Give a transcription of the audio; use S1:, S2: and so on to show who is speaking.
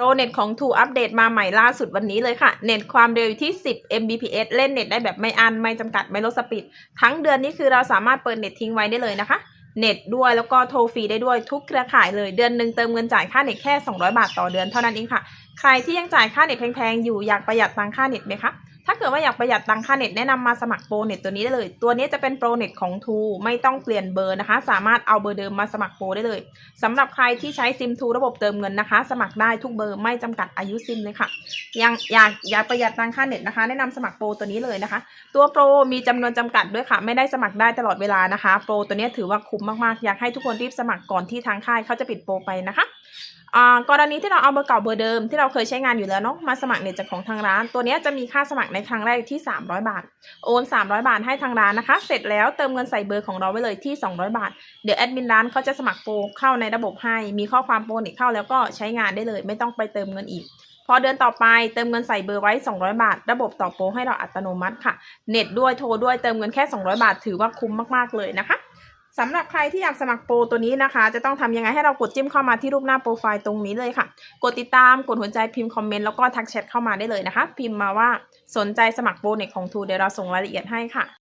S1: โปรเน็ตของ True อัปเดตมาใหม่ล่าสุดวันนี้เลยค่ะ เน็ตความเร็วอยู่ที่ 10 Mbps เล่นเน็ตได้แบบไม่อันไม่จำกัดไม่ลดสปีด ทั้งเดือนนี้คือเราสามารถเปิดเน็ตทิ้งไว้ได้เลยนะคะ เน็ตด้วยแล้วก็โทรฟรีได้ด้วยทุกเครือข่ายเลย เดือนหนึ่งเติมเงินจ่ายค่าเน็ตแค่ 200 บาทต่อเดือนเท่านั้นเองค่ะ ใครที่ยังจ่ายค่าเน็ตแพงๆอยู่อยากประหยัดตังค่าเน็ตไหมคะ ถ้าเกิดว่าอยากประหยัดตังค่าเน็ตแนะนำมาสมัครโปรเน็ตตัวนี้ได้เลย ตัวนี้จะเป็นโปรเน็ตของ True ไม่ต้องเปลี่ยนเบอร์นะคะ สามารถเอาเบอร์เดิมมาสมัครโปรได้เลยสำหรับใครที่ใช้ซิม True ระบบเติมเงินนะคะ สมัครได้ทุกเบอร์ไม่จำกัดอายุซิมเลยค่ะยังอยากอยากประหยัดตังค่าเน็ตนะคะ แนะนำสมัครโปรตัวนี้เลยนะคะ ตัวโปรมีจำนวนจำกัดด้วยค่ะ ไม่ได้สมัครได้ตลอดเวลานะคะ โปรตัวนี้ถือว่าคุ้มมากๆ อยากให้ทุกคนรีบสมัครก่อนที่ทางค่ายเขาจะปิดโปรไปนะคะ กรณีที่เราเอาเบอร์เก่าเบอร์เดิมที่เราเคยใช้งานอยู่แล้วเนาะมาสมัครเน็ตจากของทางร้าน ตัวนี้จะมีค่าสมัครในครั้งแรกที่ 300 บาท โอน 300 บาทให้ทางร้านนะคะ เสร็จแล้วเติมเงินใส่เบอร์ของเราไว้เลยที่ 200 บาท เดี๋ยวแอดมินร้านเขาจะสมัครโปรเข้าในระบบให้ มีข้อความโปรเน็ตเข้าแล้วก็ใช้งานได้เลย ไม่ต้องไปเติมเงินอีกพอเดือนต่อไปเติมเงินใส่เบอร์ไว้ 200 บาท ระบบต่อโปรให้เราอัตโนมัติค่ะ เน็ตด้วยโทรด้วยเติมเงินแค่ 200 บาท ถือว่าคุ้มมาก ๆ เลยนะคะ สำหรับใครที่อยากสมัครโปรตัวนี้นะคะ จะต้องทำยังไงให้เรากดจิ้มเข้ามาที่รูปหน้าโปรไฟล์ตรงนี้เลยค่ะ กดติดตามกดหัวใจพิมพ์คอมเมนต์แล้วก็ทักแชทเข้ามาได้เลยนะคะ พิมพ์มาว่าสนใจสมัครโปรเน็ตของทูเดี๋ยวเราส่งรายละเอียดให้ค่ะ